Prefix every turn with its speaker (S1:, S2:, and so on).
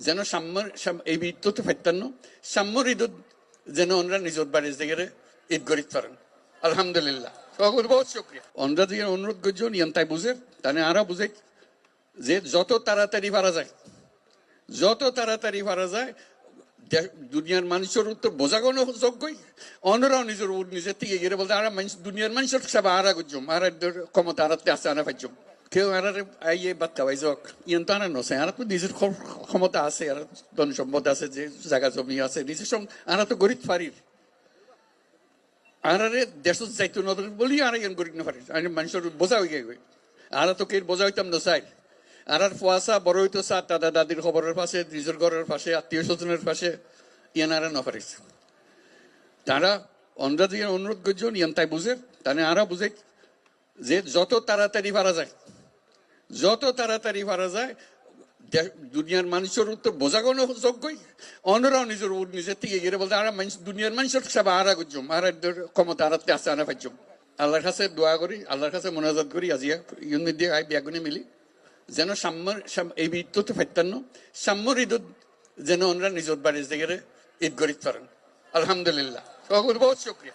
S1: যেন সাম্যর সাম- এই ঈদ তো ফাইতান্ন সাম্যর ঈদ যেন ওনরা নিজের বাড়ির জায়গায় ঈদ গরিত পারেন আলহামদুলিল্লাহ। বহুত শুক্রিয়া। ওনরা যে অনুরোধ করছেন ইয়ান তাই বুঝে, তাহলে আরা বুঝে যে যত তাড়াতাড়ি পারা যায়, যত তাড়াতাড়ি পারা যায় দুনিয়ার মানুষের উত্তর বোঝাগোনো যোগ্যই। অন্যরাও নিজের নিজের থেকে গিয়ে বলতে, আর মানুষ, দুনিয়ার মানুষের সব আরা গুজম আর ক্ষমতা আরাতে আছে আনা পাইজম কেউ আর আইয়ে বাদ খাওয়াই যাক ইয়ান তো আনা নছে আর তো নিজের ক্ষ- ক্ষমতা আছে আর ধন সম্পদ আছে যে জায়গা জমি আছে নিজের সঙ্গে আরা তো গরিব পারির আর আরে দেশত যাইতো নদর বলি আর ইয়ান গরিব না আর মানুষের বোঝা হয়ে গিয়ে আর তো কে বোঝা হইতাম না চাই আর আর ফুয়াশা বড় হইতো চা দাদা দাদির খবরের পাশে নিজের ঘরের পাশে আত্মীয় স্বজনের পাশে ইয়ান আর না পারিস তারা অন্ধ্রা দিয়ে অনুরোধ করছেন ইয়ান তাই বুঝে তাহলে আরা বুঝে যে যত তাড়াতাড়ি পারা যায় যত তাড়াতাড়ি পারা যায় দুনিয়ার মানুষের উত্তর বোঝাগোনো যোগ্যই। অন্যরাও নিজের উপর নিজের থেকে গিয়ে বলতে আর দুনিয়ার মানুষের সব আরা গুজম আর ক্ষমতা আরাতে আছে আনা পাইজম আল্লাহর কাছে দোয়া করি, আল্লাহর কাছে মনোজাত করি আজিয়া ইউন দিয়ে আই বিয়াগুনে মিলি। যেন সাম্যর এই ঈদ তো ফাইতান্ন সাম্যর ঈদত যেন ওনরা নিজের বাড়ির জায়গায় ঈদ গরিত পারেন আলহামদুলিল্লাহ। বহুত শুক্রিয়া।